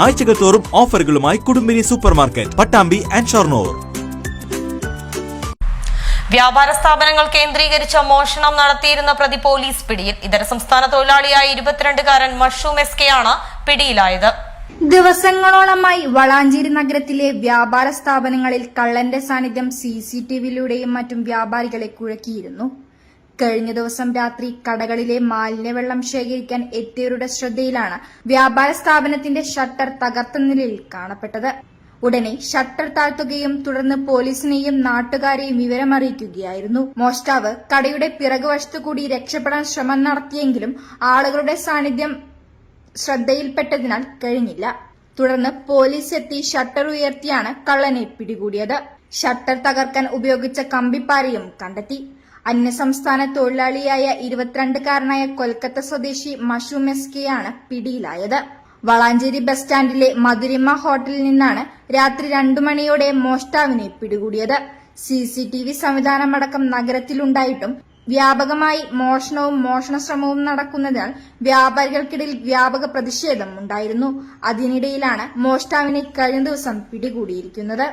ആഴ്ചകൾ തോറും ഓഫറുകളുമായി Kudumbini super market Pattambi and Shoranur. വ്യാപാര സ്ഥാപനങ്ങൾ കേന്ദ്രീകരിച്ച മോഷണം നടത്തിയിരുന്ന പ്രതി പോലീസ് പിടിയിൽ ഇതര സംസ്ഥാന തൊഴിലാളിയായ ഇരുപത്തിരണ്ടുകാരൻ മഷൂം എസ് കെ ആണ് പിടിയിലായത്. ദിവസങ്ങളോളമായി വളാഞ്ചേരി നഗരത്തിലെ വ്യാപാര സ്ഥാപനങ്ങളിൽ കള്ളന്റെ സാന്നിധ്യം സി സി ടി വിയിലൂടെയും മറ്റും വ്യാപാരികളെ കുഴക്കിയിരുന്നു. കഴിഞ്ഞ ദിവസം രാത്രി കടകളിലെ മാലിന്യവെള്ളം ശേഖരിക്കാൻ എത്തിയവരുടെ ശ്രദ്ധയിലാണ് വ്യാപാര സ്ഥാപനത്തിന്റെ ഷട്ടർ തകർത്ത നിലയിൽ കാണപ്പെട്ടത്. ഉടനെ ഷട്ടർ താഴ്ത്തുകയും തുടർന്ന് പോലീസിനെയും നാട്ടുകാരെയും വിവരമറിയിക്കുകയായിരുന്നു. മോഷ്ടാവ് കടയുടെ പിറകുവശത്തു കൂടി രക്ഷപ്പെടാൻ ശ്രമം നടത്തിയെങ്കിലും ആളുകളുടെ സാന്നിധ്യം ശ്രദ്ധയിൽപ്പെട്ടതിനാൽ കഴിഞ്ഞില്ല. തുടർന്ന് പോലീസ് എത്തി ഷട്ടർ ഉയർത്തിയാണ് കള്ളനെ പിടികൂടിയത്. ഷട്ടർ തകർക്കാൻ ഉപയോഗിച്ച കമ്പിപ്പാരയും കണ്ടെത്തി. അന്യസംസ്ഥാന തൊഴിലാളിയായ ഇരുപത്തിരണ്ടുകാരനായ കൊൽക്കത്ത സ്വദേശി മഷു മെസ്കിയാണ് കെയാണ് പിടിയിലായത്. വളാഞ്ചേരി ബസ് സ്റ്റാൻഡിലെ മധുരിമ ഹോട്ടലിൽ നിന്നാണ് രാത്രി രണ്ടു മണിയോടെ മോഷ്ടാവിനെ പിടികൂടിയത്. സി സി ടി വി സംവിധാനമടക്കം നഗരത്തിലുണ്ടായിട്ടും വ്യാപകമായി മോഷണവും മോഷണ ശ്രമവും നടക്കുന്നതിനാൽ വ്യാപാരികൾക്കിടയിൽ വ്യാപക പ്രതിഷേധം ഉണ്ടായിരുന്നു. അതിനിടയിലാണ് മോഷ്ടാവിനെ കഴിഞ്ഞ ദിവസം പിടികൂടിയിരിക്കുന്നത്.